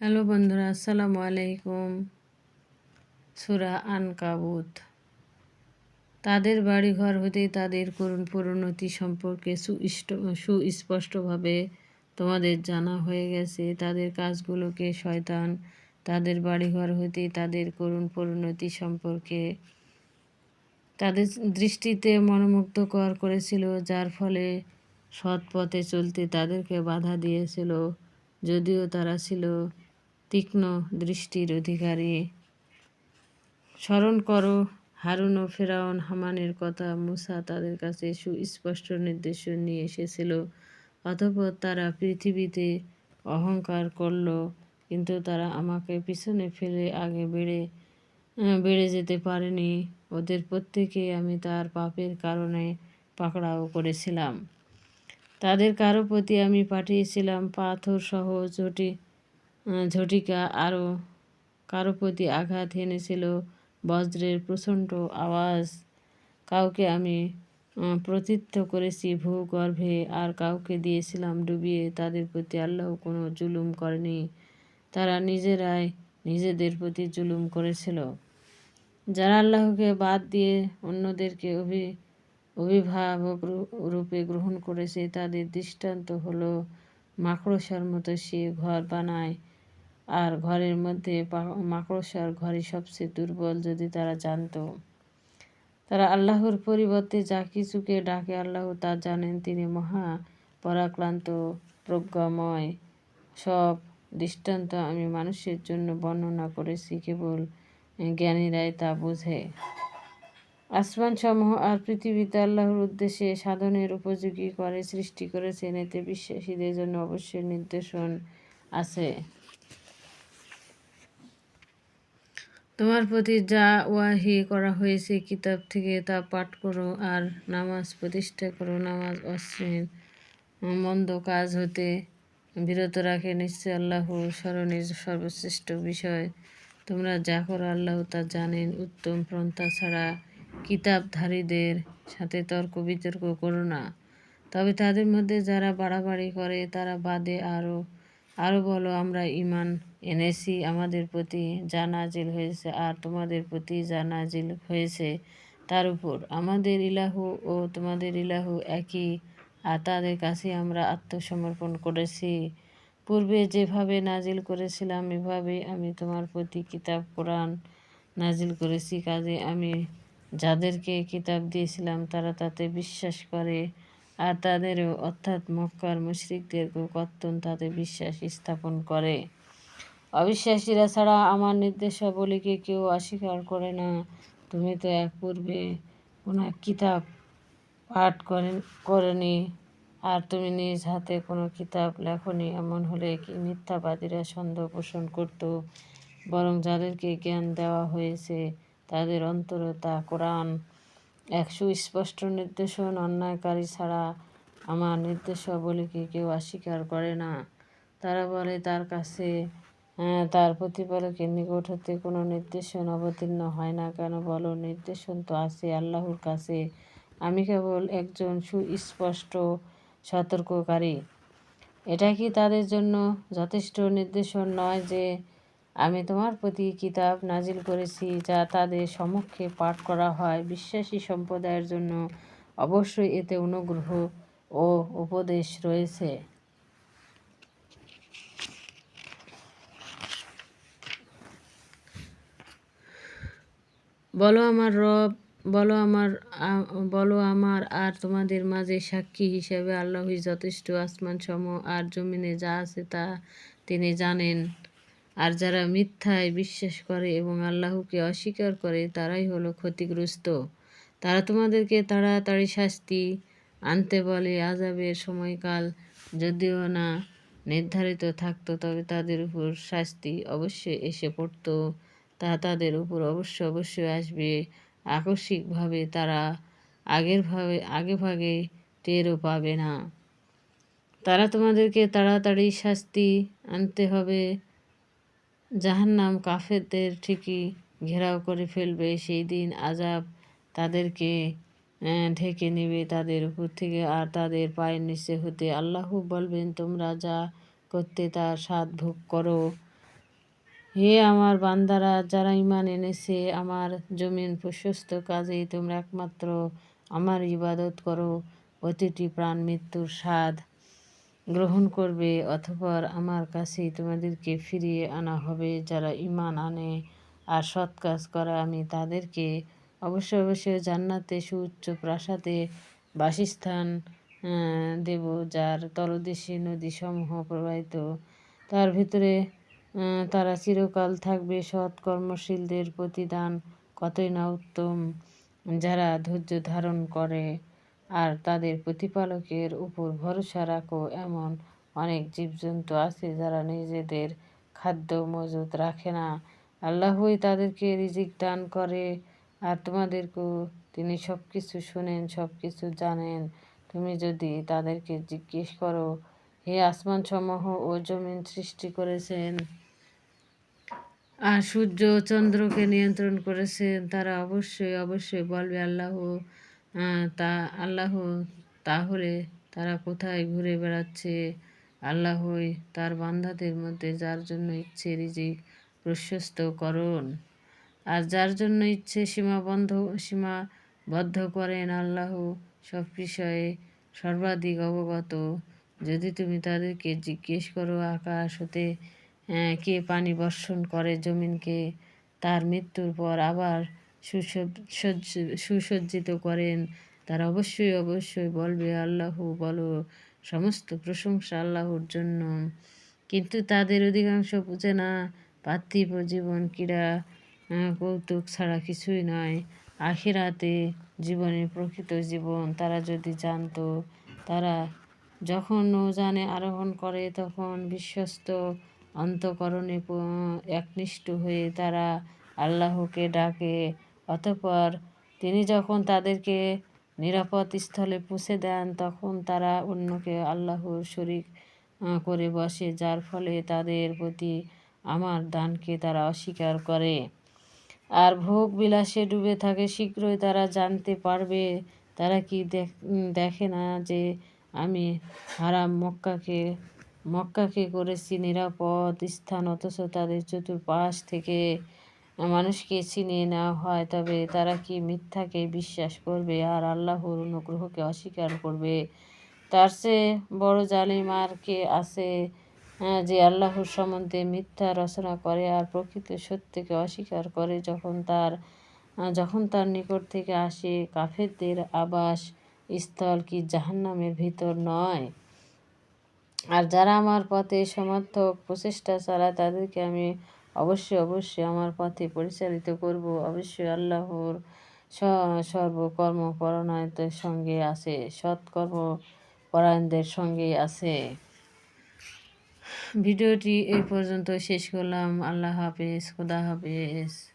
Hello বন্ধুরা, আসসালামু আলাইকুম। সুরা আন কাবুত তাদের বাড়িঘর হতে তাদের করুণ পরিণতি সম্পর্কে সুস্পষ্টভাবে তোমাদের জানা হয়ে গেছে। তাদের কাজগুলোকে শয়তান, তাদের বাড়িঘর হতে তাদের করুণ পরিণতি সম্পর্কে তাদের দৃষ্টিতে মনোমুগ্ধকর করেছিল, যার ফলে সৎ পথে চলতে তাদেরকে বাধা দিয়েছিল, যদিও তারা ছিল তীক্ষ্ণ দৃষ্টির অধিকারী। স্মরণ করো, হারুন ও ফেরাউন হামানের কথা মুসা তাদের কাছে সুস্পষ্ট নির্দেশ নিয়ে এসেছিল। অতপর তারা পৃথিবীতে অহংকার করল, কিন্তু তারা আমাকে পিছনে ফেলে আগে বেড়ে বেড়ে যেতে পারেনি। ওদের প্রত্যেকে আমি তার পাপের কারণে পাকড়াও করেছিলাম। তাদের কারও প্রতি আমি পাঠিয়েছিলাম পাথর সহ জটি ঝটিকা আরও কারও প্রতি আঘাত এনেছিল। বজ্রের প্রচণ্ড আওয়াজ। কাউকে আমি প্রতিত্ব করেছি ভূগর্ভে, আর কাউকে দিয়েছিলাম ডুবিয়ে। তাদের প্রতি আল্লাহ কোনো জুলুম করেনি। তারা নিজেরাই নিজেদের প্রতি জুলুম করেছিল। যারা আল্লাহকে বাদ দিয়ে অন্যদেরকে অভি, অভিভাবক রূপে গ্রহণ করেছে, তাদের দৃষ্টান্ত হলো মাকড়সার মতো সে ঘর বানায়। আর ঘরের মধ্যে মাকড়সার ঘরে সবচেয়ে দুর্বল যদি তারা জানত। তারা আল্লাহর পরিবর্তে যা কিছুকে ডাকে আল্লাহ তা জানেন। তিনি মহা পরাক্রান্ত, প্রজ্ঞাময়। সব দৃষ্টান্ত আমি মানুষের জন্য বর্ণনা করেছি, কেবল জ্ঞানীরাই তা বোঝে। আসমান সমূহ আর পৃথিবীতে আল্লাহর উদ্দেশ্যে সাধনের উপযোগী করে সৃষ্টি করেছেন, এতে বিশ্বাসীদের জন্য অবশ্যই নির্দেশন আছে। তোমার প্রতি যা ওয়াহি করা হয়েছে, কিতাব থেকে তা পাঠ করো আর নামাজ প্রতিষ্ঠা করো। নামাজ অশ্লীল, মন্দ কাজ হতে বিরত রাখে নিশ্চয় আল্লাহ স্মরণের সর্বশ্রেষ্ঠ বিষয়। তোমরা যা করো আল্লাহ তা জানেন। উত্তম প্রন্থা ছাড়া কিতাবধারীদের সাথে তর্ক বিতর্ক করো না। তবে তাদের মধ্যে যারা বাড়াবাড়ি করে, তারা বাদে আরও আরও বলো, আমরা ইমান এনেছি, আমাদের প্রতি যা নাজিল হয়েছে আর তোমাদের প্রতি যা নাজিল হয়েছে তার উপর। আমাদের ইলাহু ও তোমাদের ইলাহু একই, আর তাদের কাছে আমরা আত্মসমর্পণ করেছি। পূর্বে যেভাবে নাজিল করেছিলাম এভাবে আমি তোমার প্রতি কিতাব, কোরআন নাজিল করেছি। কাজে আমি যাদেরকে কিতাব দিয়েছিলাম, তারা তাতে বিশ্বাস করে, আর তাদেরও অর্থাৎ মক্কার মুশরিকদেরকেও কর্তন তাতে বিশ্বাস স্থাপন করে। অবিশ্বাসীরা ছাড়া আমার নির্দেশাবলীকে কেউ অস্বীকার করে না। তুমি তো এক পূর্বে কোনো কিতাব পাঠ করেন, করেনি, আর তুমি নিজ হাতে কোনো কিতাব লেখনি, এমন হলে কি মিথ্যাবাদীরা সন্দেহ পোষণ করত? বরং যাদেরকে জ্ঞান দেওয়া হয়েছে, তাদের অন্তরতা কোরআন। এক সুস্পষ্ট নির্দেশন অন্যায়কারী ছাড়া আমার নির্দেশাবলীকে কেউ অস্বীকার করে না। তারা বলে, তার কাছে তার প্রতিপালকের নিকট হতে কোনো নির্দেশন অবতীর্ণ হয় না। কেন বলো, নির্দেশন তো আছে আল্লাহর কাছে। আমি কেবল একজন সুস্পষ্ট সতর্ককারী। এটা কি তাদের জন্য যথেষ্ট নির্দেশন নয় যে আমি তোমার প্রতি কিতাব নাজিল করেছি, যা তাদের সমক্ষে পাঠ করা হয়? বিশ্বাসী সম্প্রদায়ের জন্য অবশ্যই এতে অনুগ্রহ ও উপদেশ রয়েছে। বলো আমার রব, বলো আমার বলো আমার আর তোমাদের মাঝে সাক্ষী হিসেবে আল্লাহই যথেষ্ট আসমান সম আর জমিনে যা আছে তা তিনি জানেন। আর যারা মিথ্যায় বিশ্বাস করে এবং আল্লাহকে অস্বীকার করে, তারাই হলো ক্ষতিগ্রস্ত। তারা তোমাদেরকে তাড়াতাড়ি শাস্তি আনতে বলে আজাবের সময়কাল যদিও না নির্ধারিত থাকতো, তবে তাদের উপর শাস্তি অবশ্যই এসে পড়তো। তা তাদের উপর অবশ্য অবশ্যই আসবে। আকস্মিকভাবে তারা আগের ভাবে, আগে ভাগে টেরও পাবে না। তারা তোমাদেরকে তাড়াতাড়ি শাস্তি আনতে হবে। জাহান্নাম কাফেরদের ঠিকই ঘেরাও করে ফেলবে। সেই দিন আজাব তাদেরকে ঢেকে নেবে তাদের উপর থেকে। আর তাদের পায়ের নিচে হতে আল্লাহ বলবেন, তোমরা যা করতে তার স্বাদ ভোগ করো। হে আমার বান্দারা, যারা ইমান এনেছে, আমার জমিন প্রশস্ত কাজে তোমরা একমাত্র আমার ইবাদত করো। প্রতিটি প্রাণ মৃত্যুর স্বাদ গ্রহণ করবে অথপর আমার কাছেই তোমাদেরকে ফিরিয়ে আনা হবে। যারা ইমান আনে আর সৎ কাজ করে, আমি তাদেরকে অবশ্যই অবশ্যই জান্নাতে, সুউচ্চ প্রাসাদে বাসস্থান দেব, যার তলদেশে নদীসমূহ প্রবাহিত। তার ভিতরে তারা চিরকাল থাকবে সৎ কর্মশীলদের প্রতিদান, কতই না উত্তম, যারা ধৈর্য ধারণ করে। আর তাদের প্রতিপালকের উপর ভরসা রাখো, এমন অনেক জীবজন্তু আছে যারা নিজেদের খাদ্য মজুত রাখে না। আল্লাহই তাদেরকে রিজিক দান করে, আর তোমাদেরকেও তিনি সব কিছু শোনেন সব কিছু জানেন। তুমি যদি তাদেরকে জিজ্ঞেস করো, হে আসমান সমূহ ও জমিন সৃষ্টি করেছেন আর সূর্য চন্দ্রকে নিয়ন্ত্রণ করেছেন, তারা অবশ্যই অবশ্যই বলবে আল্লাহ তা, আল্লাহ, তাহলে তারা কোথায় ঘুরে বেড়াচ্ছে? আল্লাহই তার বান্ধাদের মধ্যে যার জন্য ইচ্ছে রিজিক প্রশস্ত করুন। আর যার জন্য ইচ্ছে সীমাবন্ধ সীমাবদ্ধ করেন, আল্লাহ সব বিষয়ে সর্বাধিক অবগত। যদি তুমি তাদেরকে জিজ্ঞেস করো, আকাশ হতে কে পানি বর্ষণ করে জমিনকে, তার মৃত্যুর পর আবার সুসজ্জিত করেন। তারা অবশ্যই অবশ্যই বলবে, আল্লাহ বলো, সমস্ত প্রশংসা আল্লাহর জন্য। কিন্তু তাদের অধিকাংশ বুঝে না, পার্থিব জীবন ক্রীড়া কৌতুক ছাড়া কিছুই নয়। আখিরাতে জীবনের প্রকৃত জীবন তারা যদি জানতো, তারা যখন নৌজানে আরোহণ করে তখন বিশ্বস্ত অন্তকরণে একনিষ্ঠ হয়ে তারা আল্লাহকে ডাকে। অতপর তিনি যখন তাদেরকে নিরাপদ স্থলে পৌঁছে দেন, তখন তারা অন্যকে আল্লাহর শরিক করে বসে, যার ফলে তাদের প্রতি আমার দানকে তারা অস্বীকার করে। আর ভোগ বিলাসে ডুবে থাকে, শীঘ্রই তারা জানতে পারবে, তারা কি দেখে না যে আমি হারাম মক্কাকে মক্কাকে করেছি নিরাপদ স্থান, অথচ তাদের চতুর্পাশ থেকে মানুষকে ছিনিয়ে নেওয়া হয়। তবে তারা কি মিথ্যাকে বিশ্বাস করবে আর আল্লাহর অনুগ্রহকে অস্বীকার করবে? তার চেয়ে বড় জালিম আর কে আছে যে আল্লাহর সম্বন্ধে মিথ্যা রচনা করে আর প্রকৃত সত্যকে অস্বীকার করে? যখন তার যখন তার নিকট থেকে আসে, কাফেরদের আবাস স্থল কি জাহান্নামের ভিতর নয়? আর যারা আমার পথে সমর্থক, প্রচেষ্টা চালায়, তাদেরকে আমি অবশ্যই অবশ্যই আমার পথে পরিচালিত করব। অবশ্যই আল্লাহর সর্বকর্মপরায়ণদের সঙ্গে আছে সৎকর্ম পরায়ণদের সঙ্গে আছে। ভিডিওটি এই পর্যন্ত শেষ করলাম। আল্লাহ হাফেজ। খুদা হাফেজ।